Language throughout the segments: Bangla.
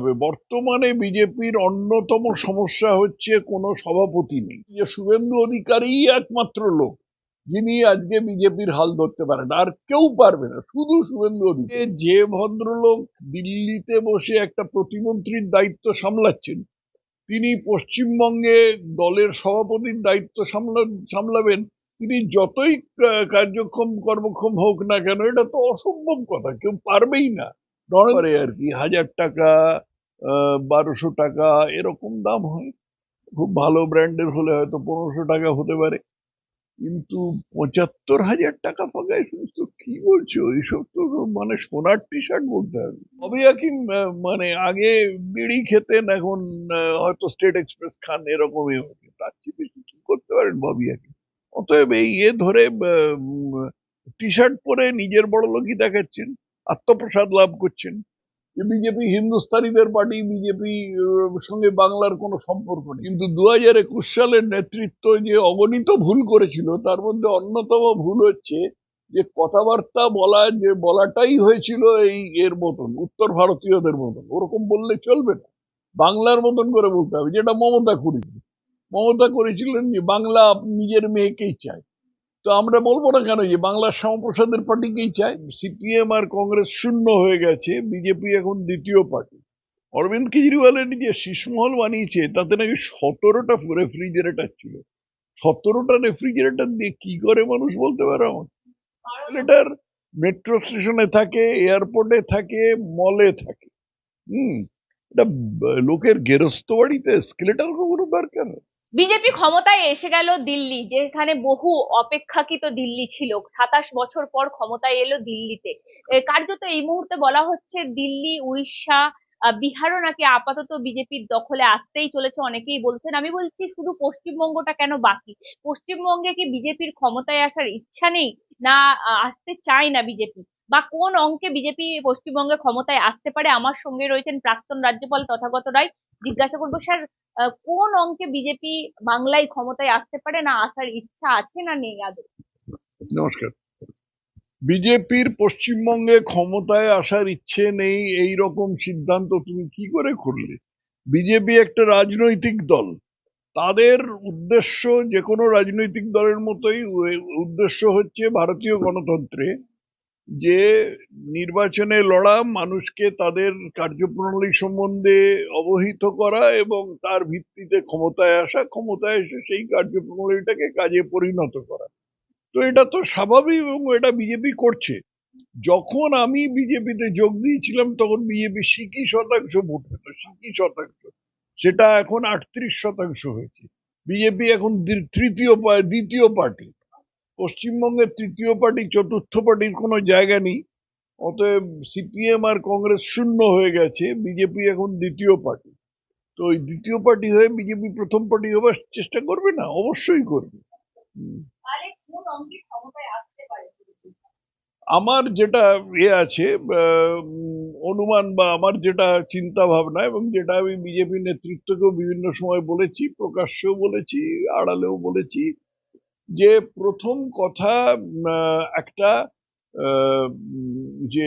তবে বর্তমানে বিজেপির অন্যতম সমস্যা হচ্ছে কোনো সভাপতি নেই। যে শুভেন্দু অধিকারী একমাত্র লোক, যিনি আজকে বিজেপির হাল ধরতে পারেন। আর কেউ পারবে না, শুধু শুভেন্দু অধিকারী। যে ভদ্রলোক দিল্লিতে বসে একটা প্রতিমন্ত্রীর দায়িত্ব সামলাচ্ছেন, তিনি পশ্চিমবঙ্গে দলের সভাপতির দায়িত্ব সামলা, সামলাবেন, তিনি যতই কার্যক্ষম, কর্মক্ষম হোক না কেন, এটা তো অসম্ভব কথা, কেউ পারবেই না। আর কি, হাজার টাকা বারোশো টাকা এরকম দাম হয়। খুব ভালো ব্র্যান্ডের হলে হয়তো পনেরোশো টাকা হতে পারে। কিন্তু পঁচাত্তর হাজার টাকা পাকায় সমস্ত কি বলছো? এইসব তো মানে সোনার টি শার্ট বলতে হবে। আহ, মানে আগে বিড়ি খেতেন এখন হয়তো স্টেট এক্সপ্রেস খান এরকমই হচ্ছে তার চেয়ে বেশি কি করতে পারেন ববি হাকিম অতএব এই ইয়ে ধরে টি শার্ট পরে নিজের বড় লোকই দেখাচ্ছেন আত্মপ্রসাদ লাভ করছেন। বিজেপি হিন্দুস্তানিদের পার্টি বিজেপি সঙ্গে বাংলার কোনো সম্পর্ক নেই। কিন্তু দু হাজার একুশ সালের নেতৃত্ব যে অগণিত ভুল করেছিল, তার মধ্যে অন্যতম ভুল হচ্ছে যে কথাবার্তা বলা, যে বলাটাই হয়েছিল এই এর মতন, উত্তর ভারতীয়দের মতন। ওরকম বললে চলবে না। বাংলার মতন করে বলতে হবে, যেটা মমতা করেছিল। মমতা করেছিলেন যে, বাংলা নিজের মেয়েকেই চায়। তো আমরা বলব না কেন যে বাংলার শ্যামাপ্রসাদের পার্টিকেই চাই। সিপিএম আর কংগ্রেস শূন্য হয়ে গেছে, বিজেপি এখন দ্বিতীয় পার্টি। অরবিন্দ কেজরিওয়ালের যে শীষমহল বানিয়েছে, তাতে নাকি সতেরোটা রেফ্রিজারেটর ছিল। সতেরোটা রেফ্রিজারেটার দিয়ে কি করে মানুষ বলতে পারে আমার মেট্রো স্টেশনে থাকে, এয়ারপোর্টে থাকে, মলে থাকে। হুম, এটা লোকের গেরস্ত বাড়িতে স্কেলেটার কোনো দরকার। বিজেপি ক্ষমতায় এসে গেল দিল্লি, যেখানে বহু অপেক্ষাকৃত দিল্লি ছিল। সাতাশ বছর পর ক্ষমতায় এলো দিল্লিতে। কার্যত এই মুহূর্তে বলা হচ্ছে দিল্লি, উড়িষ্যা বিহারও নাকি আপাতত বিজেপির দখলে আসতেই চলেছে। অনেকেই বলছেন, আমি বলছি শুধু পশ্চিমবঙ্গটা কেন বাকি? পশ্চিমবঙ্গে কি বিজেপির ক্ষমতায় আসার ইচ্ছা নেই? না আসতে চায় না বিজেপি? বা কোন অঙ্কে বিজেপি পশ্চিমবঙ্গে ক্ষমতায় আসতে পারে? আমার সঙ্গে রয়েছেন প্রাক্তন রাজ্যপাল তথাগত রায়। জিজ্ঞাসা করব, স্যার কোন অঙ্কে বিজেপি বাংলায় ক্ষমতায় আসতে পারে না? আসার ইচ্ছা আছে না নেই আদৌ? নমস্কার। বিজেপির পশ্চিমবঙ্গে ক্ষমতায় আসার ইচ্ছে নেই, এই রকম সিদ্ধান্ত তুমি কি করে করলে? বিজেপি একটা রাজনৈতিক দল। তাদের উদ্দেশ্য যে কোনো রাজনৈতিক দলের মতোই উদ্দেশ্য হচ্ছে ভারতীয় গণতন্ত্রে যে নির্বাচনে লড়া মানুষকে তাদের কার্যপ্রণালী সম্বন্ধে অবহিত করা এবং তার ভিত্তিতে ক্ষমতায় আসা, ক্ষমতায় এসে সেই কার্যপ্রণালীটাকে কাজে পরিণত করা। তো এটা তো স্বাভাবিক এবং এটা বিজেপি করছে। যখন আমি বিজেপিতে যোগ দিয়েছিলাম, তখন বিজেপি সিকি শতাংশ ভোট পেত, সিকি শতাংশ। সেটা এখন আটত্রিশ শতাংশ হয়েছে। বিজেপি এখন তৃতীয় দ্বিতীয় পার্টি। পশ্চিমবঙ্গের তৃতীয় পার্টি চতুর্থ পার্টির কোনো জায়গা নেই। অতএব সিপিএম আর কংগ্রেস শূন্য হয়ে গেছে বিজেপি এখন দ্বিতীয় পার্টি। তো ওই দ্বিতীয় পার্টি হয়ে বিজেপি প্রথম পার্টি হবার চেষ্টা করবে না? অবশ্যই করবে। আমার যেটা এ আছে অনুমান বা আমার যেটা চিন্তা ভাবনা এবং যেটা আমি বিজেপি নেতৃত্বকেও বিভিন্ন সময় বলেছি প্রকাশ্যেও বলেছি আড়ালেও বলেছি যে প্রথম কথা একটা যে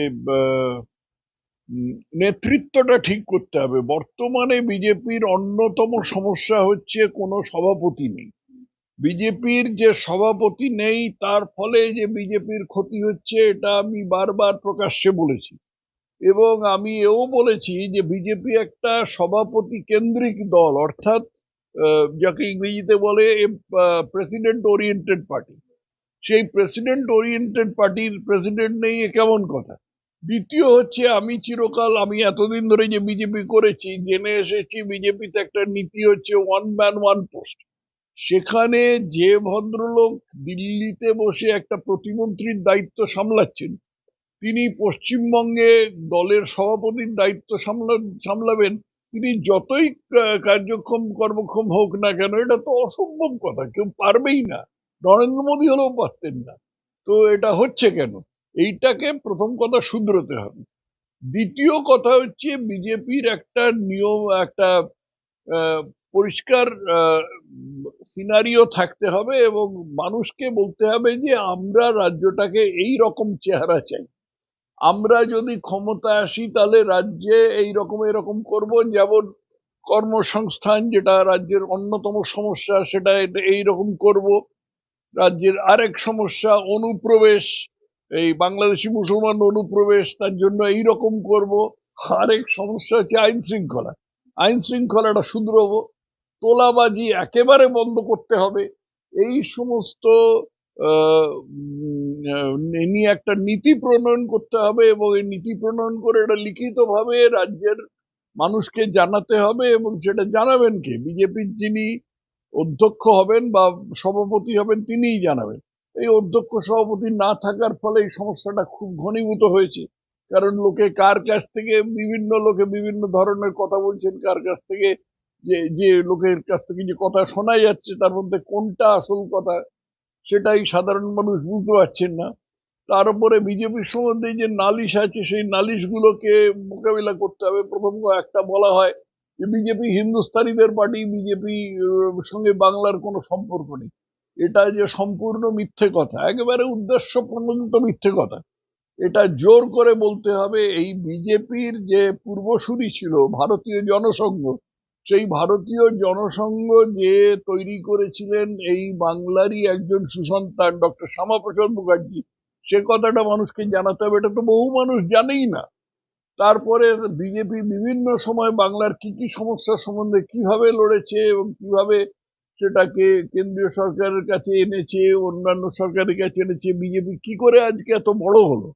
নেতৃত্বটা ঠিক করতে হবে। বর্তমানে বিজেপির অন্যতম সমস্যা হচ্ছে কোনো সভাপতি নেই। বিজেপির যে সভাপতি নেই, তার ফলে যে বিজেপির ক্ষতি হচ্ছে, এটা আমি বারবার প্রকাশ্যে বলেছি। এবং আমি এও বলেছি যে বিজেপি একটা সভাপতি কেন্দ্রিক দল, অর্থাৎ যাকে ইংরেজিতে বলে প্রেসিডেন্ট ওরিয়েন্টেড পার্টি সেই প্রেসিডেন্ট ওরিয়েন্টেড পার্টির প্রেসিডেন্ট নেই এ কেমন কথা? দ্বিতীয় হচ্ছে, আমি চিরকাল, আমি এতদিন ধরে যে বিজেপি করেছি, জেনে এসেছি বিজেপিতে একটা নীতি হচ্ছে ওয়ান ম্যান ওয়ান পোস্ট সেখানে যে ভদ্রলোক দিল্লিতে বসে একটা প্রতিমন্ত্রীর দায়িত্ব সামলাচ্ছেন, তিনি পশ্চিমবঙ্গে দলের সভাপতির দায়িত্ব সামলা, সামলাবেন তিনি যতই কার্যক্ষম, কর্মক্ষম হোক না কেন, এটা তো অসম্ভব কথা, কেউ পারবেই না। নরেন্দ্র মোদী হলেও পারতেন না। তো এটা হচ্ছে কেন? এইটাকে প্রথম কথা শুধরোতে হবে। দ্বিতীয় কথা হচ্ছে বিজেপির একটা নিয়ম, একটা পরিষ্কার সিনারিও থাকতে হবে এবং মানুষকে বলতে হবে যে আমরা রাজ্যটাকে এই রকম চেহারা চাই। আমরা যদি ক্ষমতায় আসি, তাহলে রাজ্যে এই রকম এরকম করব। যেমন কর্মসংস্থান, যেটা রাজ্যের অন্যতম সমস্যা, সেটা এই রকম করব। রাজ্যের আরেক সমস্যা, অনুপ্রবেশ। এই বাংলাদেশি মুসলমান অনুপ্রবেশ, তার জন্য এই রকম করব। আরেক সমস্যা হচ্ছে আইন শৃঙ্খলা। আইন শৃঙ্খলাটা শুধরবো। তোলাবাজি একেবারে বন্ধ করতে হবে। এই সমস্ত নিয়ে একটা নীতি প্রণয়ন করতে হবে এবং এই নীতি প্রণয়ন করে এটা লিখিতভাবে রাজ্যের মানুষকে জানাতে হবে এবং সেটা জানাবেন কে বিজেপির যিনি অধ্যক্ষ হবেন বা সভাপতি হবেন তিনিই জানাবেন এই অধ্যক্ষ সভাপতি না থাকার ফলে এই সমস্যাটা খুব ঘনীভূত হয়েছে কারণ লোকে কার কাছ থেকে বিভিন্ন লোকে বিভিন্ন ধরনের কথা বলছেন কার কাছ থেকে যে যে লোকের কাছ থেকে যে কথা শোনা যাচ্ছে তার মধ্যে কোনটা আসল কথা সেটাই সাধারণ মানুষ বুঝতে পারছেন না। তার উপরে বিজেপির সম্বন্ধে যে নালিশ আছে, সেই নালিশগুলোকে মোকাবিলা করতে হবে। প্রথম একটা বলা হয় যে বিজেপি হিন্দুস্তানিদের পার্টি, বিজেপি সঙ্গে বাংলার কোনো সম্পর্ক নেই। এটা যে সম্পূর্ণ মিথ্যে কথা, একেবারে উদ্দেশ্য প্রণোদিত মিথ্যে কথা। এটা জোর করে বলতে হবে, এই বিজেপির যে পূর্বসূরি ছিল, ভারতীয় জনসংঘ সেই ভারতীয় জনসংঘ যে তৈরি করেছিলেন এই বাংলারই একজন সুসন্তান, ডক্টর শ্যামাপ্রসাদ মুখার্জি, সে কথাটা মানুষকে জানাতে হবে, এটা তো বহু মানুষ জানেই না। তারপরে বিজেপি বিভিন্ন সময় বাংলার কি কি সমস্যার সম্বন্ধে কীভাবে লড়েছে এবং কীভাবে সেটাকে কেন্দ্রীয় সরকারের কাছে এনেছে, অন্যান্য সরকারের কাছে এনেছে, বিজেপি কি করে আজকে এত বড় হলো?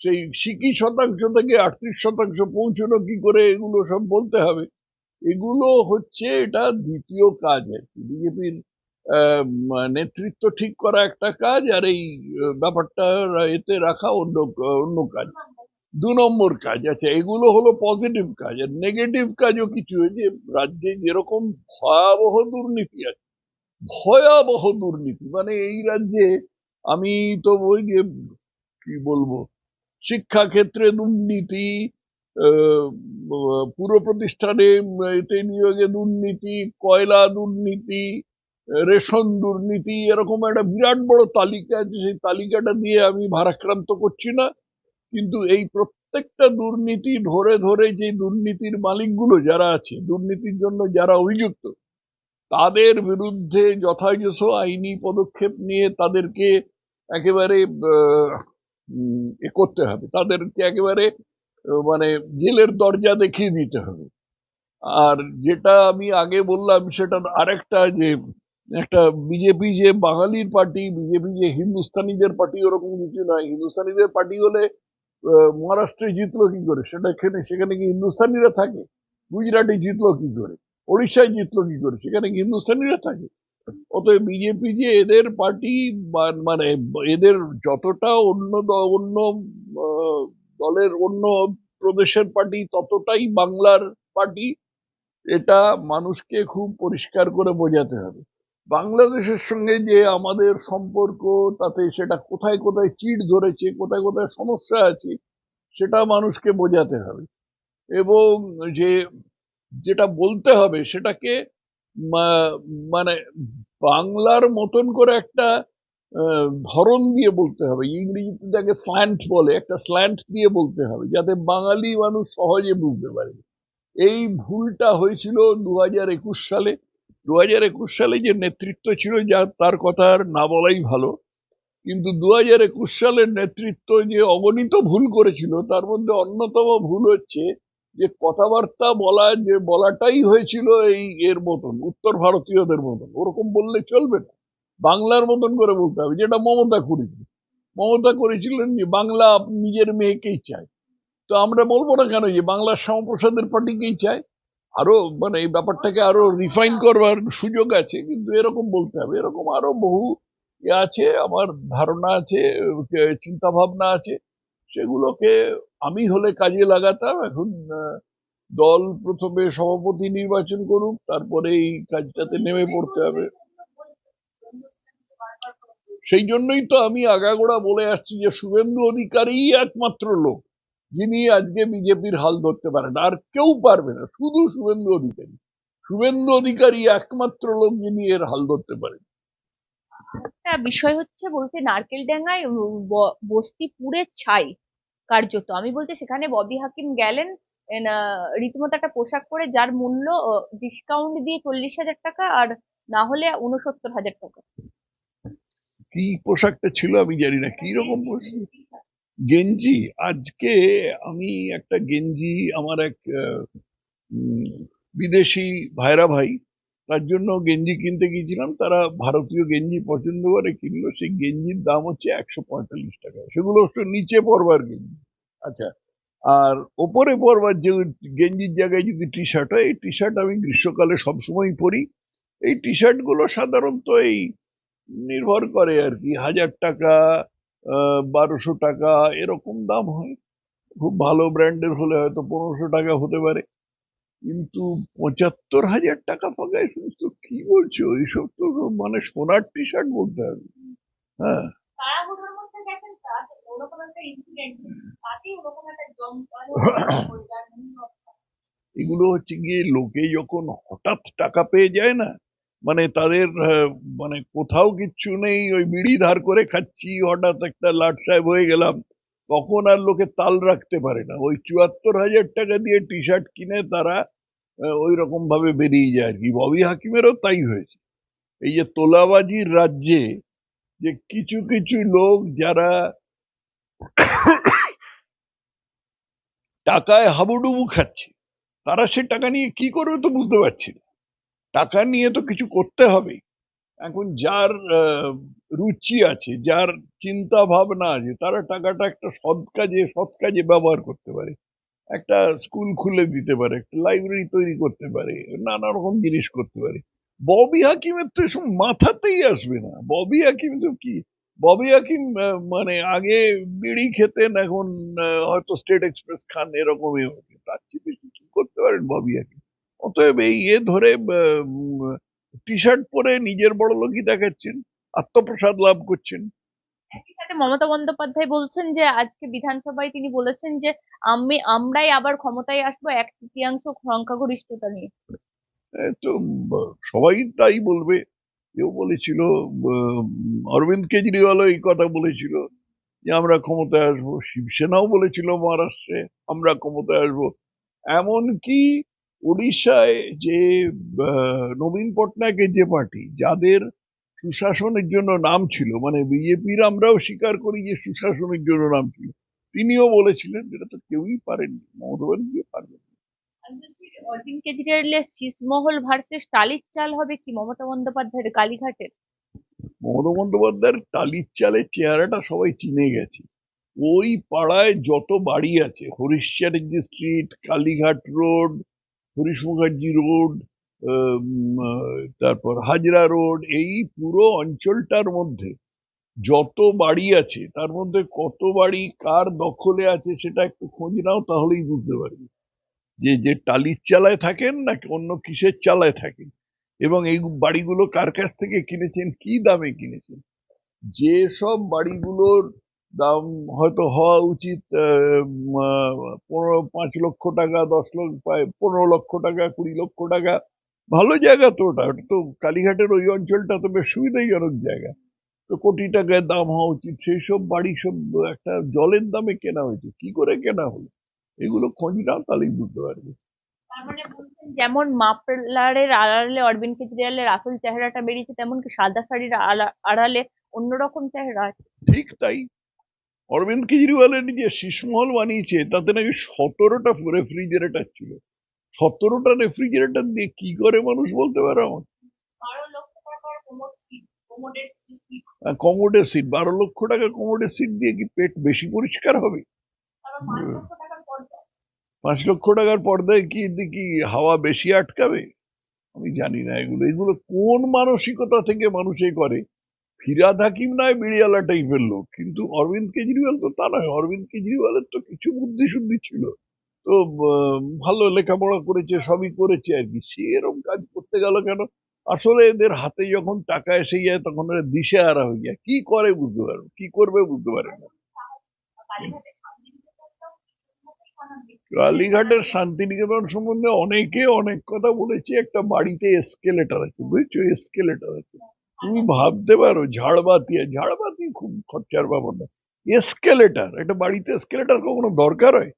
সেই সিকি শতাংশ থেকে আটত্রিশ শতাংশ পৌঁছলো, কি করে এগুলো সব বলতে হবে? এগুলো হচ্ছে এটা দ্বিতীয় কাজ আর কি। বিজেপির নেতৃত্ব ঠিক করা একটা কাজ আর এই ব্যাপারটা এতে রাখা অন্য অন্য কাজ। দু নম্বর কাজ আচ্ছা এগুলো হলো পজিটিভ কাজ আর নেগেটিভ কাজও কিছু যে রাজ্যে যেরকম ভয়াবহ দুর্নীতি আছে, ভয়াবহ দুর্নীতি মানে এই রাজ্যে আমি তো ওই যে, কি বলব শিক্ষা ক্ষেত্রে দুর্নীতি পুরো প্রতিষ্ঠানে এতে নিয়োগে দুর্নীতি, কয়লা দুর্নীতি, রেশন দুর্নীতি, এরকম একটা বিরাট বড় তালিকা আছে। সেই তালিকাটা দিয়ে আমি ভারাক্রান্ত করছি না। কিন্তু এই প্রত্যেকটা দুর্নীতি ধরে ধরে যে দুর্নীতির মালিকগুলো যারা আছে, দুর্নীতির জন্য যারা অভিযুক্ত, তাদের বিরুদ্ধে যথাযথ আইনি পদক্ষেপ নিয়ে তাদেরকে একেবারে এ করতে হবে। তাদেরকে একেবারে মানে জেলের দরজা দেখিয়ে দিতে হবে। আর যেটা আমি আগে বললাম সেটা আরেকটা যে, একটা বিজেপি যে বাঙালির পার্টি, বিজেপি যে হিন্দুস্তানিদের পার্টি ওরকম কিছু নয়। হিন্দুস্তানিদের পার্টি হলে মহারাষ্ট্রে জিতলো কি করে? সেটা এখানে, সেখানে কি হিন্দুস্তানিরা থাকে? গুজরাটে জিতলো কি করে? ওড়িশায় জিতলো কি করে? সেখানে কি হিন্দুস্তানিরা থাকে? অতএব বিজেপি যে এদের পার্টি মানে এদের যতটা অন্য অন্য দলের অন্য প্রদেশের পার্টি ততটাই বাংলার পার্টি, এটা মানুষকে খুব পরিষ্কার করে বোঝাতে হবে। বাংলাদেশের সঙ্গে যে আমাদের সম্পর্ক, তাতে সেটা কোথায় কোথায় চিট ধরেছে, কোথায় কোথায় সমস্যা আছে, সেটা মানুষকে বোঝাতে হবে। এবং যে, যেটা বলতে হবে সেটাকে মানে বাংলার মতন করে একটা ধরন দিয়ে বলতে হবে। ইংরেজিতে যাকে স্ল্যান্ট বলে, একটা স্ল্যান্ট দিয়ে বলতে হবে, যাতে বাঙালি মানুষ সহজে বুঝতে পারে। এই ভুলটা হয়েছিল দু হাজার একুশ সালে। দু হাজার একুশ সালে যে নেতৃত্ব ছিল, যা তার কথা আর না বলাই ভালো। কিন্তু দু হাজার একুশ সালের নেতৃত্ব যে অগণিত ভুল করেছিল, তার মধ্যে অন্যতম ভুল হচ্ছে যে কথাবার্তা বলা, যে বলাটাই হয়েছিল এই এর মতন, উত্তর ভারতীয়দের মতন। ওরকম বললে চলবে না। বাংলার মতন করে বলতে হবে, যেটা মমতা করেছিল। মমতা করেছিলেন যে, বাংলা নিজের মেয়েকেই চায়। তো আমরা বলব না কেন যে বাংলার শ্যামাপ্রসাদের পার্টিকেই চায়। আরও মানে এই ব্যাপারটাকে আরও রিফাইন করবার সুযোগ আছে, কিন্তু এরকম বলতে হবে। এরকম আরও বহু এ আছে, আমার ধারণা আছে চিন্তা ভাবনা আছে। সেগুলোকে আমি হলে কাজে লাগাতাম। এখন দল প্রথমে সভাপতি নির্বাচন করুক তারপরে এই কাজটাতে নেমে পড়তে হবে। সেই জন্যই তো আমি আগাগোড়া বলে আসছি যে শুভেন্দু অধিকারী একমাত্র লোক, যিনি আজকে বিজেপির হাল ধরতে পারেন। আর কেউ পারবে না, শুধু শুভেন্দু অধিকারী। শুভেন্দু অধিকারী একমাত্র লোক যিনি এর হাল ধরতে পারেন। হ্যাঁ বিষয় হচ্ছে বলতে নারকেল ডাঙ্গায় বস্তি পুড়ে ছাই কার্যত। আমি বলতে সেখানে ববি হাকিম গেলেন রীতিমতো একটা পোশাক পরে, যার মূল্য ডিসকাউন্ট দিয়ে চল্লিশ হাজার টাকা আর না হলে উনসত্তর হাজার টাকা। কি পোশাকটা ছিল আমি জানি না কি রকম পোশাক? গেঞ্জি। আজকে আমি একটা গেঞ্জি আমার এক বিদেশি ভাইরা ভাই, তার জন্য গেঞ্জি কিনতে গিয়েছিলাম। তারা ভারতীয় গেঞ্জি পছন্দ করে কিনলো। সেই গেঞ্জির দাম হচ্ছে একশো পঁয়তাল্লিশ টাকা। সেগুলো নিচে পরবার গেঞ্জি। আচ্ছা আর ওপরে পরবার যে গেঞ্জির জায়গায় যদি টি শার্ট হয়, এই টি শার্ট আমি গ্রীষ্মকালে সবসময় পরি। এই টি শার্টগুলো সাধারণত এই নির্ভর করে আর কি। হাজার টাকা বারোশো টাকা এরকম দাম হয়। খুব ভালো ব্র্যান্ডের হলে হয়তো পনেরোশো টাকা হতে পারে। কিন্তু পঁচাত্তর হাজার টাকা পাকায় সমস্ত কি বলছো? এইসব তো মানে সোনার টি শার্ট বলতে হবে। হ্যাঁ। এগুলো হচ্ছে গিয়ে লোকে যখন হঠাৎ টাকা পেয়ে যায় না মানে তাদের মানে কোথাও কিচ্ছু নেই, ওই বিড়ি ধার করে খাচ্ছি, হঠাৎ একটা লাট সাহেব হয়ে গেলাম। তখন আর লোকে তাল রাখতে পারে না। ওই চুয়াত্তর হাজার টাকা দিয়ে টি শার্ট কিনে তারা ওই রকম ভাবে বেরিয়ে যায় আর কি। ববি হাকিমেরও তাই হয়েছে। এই যে তোলাবাজির রাজ্যে যে কিছু কিছু লোক যারা টাকায় হাবুডুবু খাচ্ছে, তারা সে টাকা নিয়ে কি করবে তো বুঝতে পারছি না। টাকা নিয়ে তো কিছু করতে হবে। এখন যার রুচি আছে, যার চিন্তা ভাবনা আছে, তারা টাকাটা একটা সৎ কাজে সৎ কাজে ব্যবহার করতে পারে। একটা স্কুল খুলে দিতে পারে, একটা লাইব্রেরি তৈরি করতে পারে, নানা রকম জিনিস করতে পারে। ববি হাকিমের তো এসব মাথাতেই আসবে না। ববি হাকিম তো কি? ববি হাকিম মানে আগে বিড়ি খেতেন, এখন হয়তো স্টেট এক্সপ্রেস খান এরকমই। তার চেয়ে বেশি কি করতে পারেন ববি হাকিম? অতএব এই ইয়ে ধরে টি শার্ট পরে নিজের বড় লোকই দেখাচ্ছেন আত্মপ্রসাদ লাভ করছেন। মমতা বন্দ্যোপাধ্যায় বলছেন যে আজকে বিধানসভায় তিনি বলেছেন যে আমি আমরাই আবার ক্ষমতায় আসব এক তৃতীয়াংশ সংখ্যাগরিষ্ঠতা নিয়ে। তো সবাই তাই বলবে। কেউ বলেছিল অরবিন্দ কেজরিওয়ালও এই কথা বলেছিল যে আমরা ক্ষমতায় আসব। শিবসেনাও বলেছিল মহারাষ্ট্রে আমরা ক্ষমতায় আসব। এমনকি উড়িষ্যায় যে নবীন পটনায়কের যে পার্টি যাদের সুশাসনের জন্য নাম ছিল মানে বিজেপির আমরাও স্বীকার করি যে সুশাসনের জন্য নাম ছিল তিনিও বলেছিলেন যেটা তো কেউই পারেননি মমতা ব্যানার্জি পারবেন অরবিন্দ কেজরিওয়ালের শীষমহল ভার্সেস টালির চাল হবে কি মমতা বন্দ্যোপাধ্যায়ের কালীঘাটের? মমতা বন্দ্যোপাধ্যায়ের টালির চালের চেহারাটা সবাই চিনে গেছে। ওই পাড়ায় যত বাড়ি আছে Harish Chatterjee street Kalighat road Harish Mukherjee road তারপর হাজরা রোড, এই পুরো অঞ্চলটার মধ্যে যত বাড়ি আছে, তার মধ্যে কত বাড়ি কার দখলে আছে সেটা একটু খোঁজ নাও, তাহলেই বুঝতে পারবে। যে যে টালির চালায় থাকেন নাকি অন্য কিসের চালায় থাকেন? এবং এই বাড়িগুলো কার কাছ থেকে কিনেছেন, কি দামে কিনেছেন? যে সব বাড়িগুলোর দাম হয়তো হওয়া উচিত পনেরো পাঁচ লক্ষ টাকা দশ লক্ষ পনেরো লক্ষ টাকা কুড়ি লক্ষ টাকা। ভালো জায়গা তো ওটা ওটা তো কালীঘাটের ওই অঞ্চলটা তো বেশ সুবিধাজনক জায়গা। তো কোটি টাকায় দাম হওয়া উচিত সেই সব বাড়ি সব একটা জলের দামে কেনা হয়েছে কি করে কেনা হলো? এগুলো খোঁজ নাও তাহলেই বুঝতে পারবে। মানে যেমন মাফলারের আড়ালে অরবিন্দ কেজরিওয়ালের আসল চেহারাটা বেরিয়েছে তেমন কি সাদা শাড়ির আড়ালে অন্যরকম চেহারা ঠিক তাই। অরবিন্দ কেজরিওয়ালের যে শীষমহল বানিয়েছে তাতে নাকি সতেরোটা রেফ্রিজারেটর ছিল। সতেরোটা রেফ্রিজারেটর দিয়ে কি করে মানুষ বলতে পারে আমার কমোডের সিট বারো লক্ষ টাকা কমোডের সিট দিয়ে কি পেট বেশি পরিষ্কার হবে? পাঁচ লক্ষ টাকার পর্দায় কি কি হাওয়া বেশি আটকাবে? আমি জানি না এগুলো। এগুলো কোন মানসিকতা থেকে মানুষে করে? ফিরাদ হাকিম নয় বিড়িয়ালা টাইপের লোক। কিন্তু অরবিন্দ কেজরিওয়াল তো তা নয়, অরবিন্দ কেজরিওয়ালের তো কিছু বুদ্ধি শুদ্ধি ছিল। তো ভালো লেখাপড়া করেছে, সবই করেছে আর কি। সে এরকম কাজ করতে গেল কেন? আসলে এদের হাতে যখন টাকা এসে যায়, তখন এরা দিশে হারা হয়ে যায়। কি করে বুঝতে পারবে? কি করবে বুঝতে পারে না। কালীঘাটের শান্তিনিকেতন সম্বন্ধে অনেকে অনেক কথা বলেছে। একটা বাড়িতে এসকেলেটার আছে, বুঝছ? এসকেলেটার আছে। তুমি ভাবতে পারো, ঝাড়বাতি। ঝাড়বাতি খুব খরচার ব্যাপার না। এসকেলেটার একটা বাড়িতে এসকেলেটার কখনো দরকার হয়?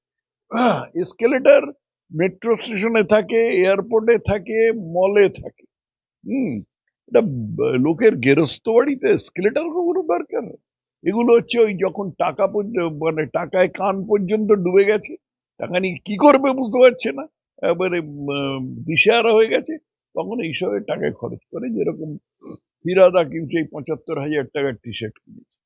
এসকেলেটার মেট্রো স্টেশনে থাকে, এয়ারপোর্টে থাকে, মলে থাকে। হুম, এটা লোকের গেরস্ত বাড়িতে এসকেলেটার কখনো দরকার হয়? এগুলো হচ্ছে ওই যখন টাকা মানে টাকায় কান পর্যন্ত ডুবে গেছে, টাকা নিয়ে কি করবে বুঝতে পারছে না। এবারে দিশেহারা হয়ে গেছে, তখন এইসবের টাকায় খরচ করে যেরকম ফিরাদ হাকিম সেই পঁচাত্তর হাজার টাকার টি শার্ট কিনেছে।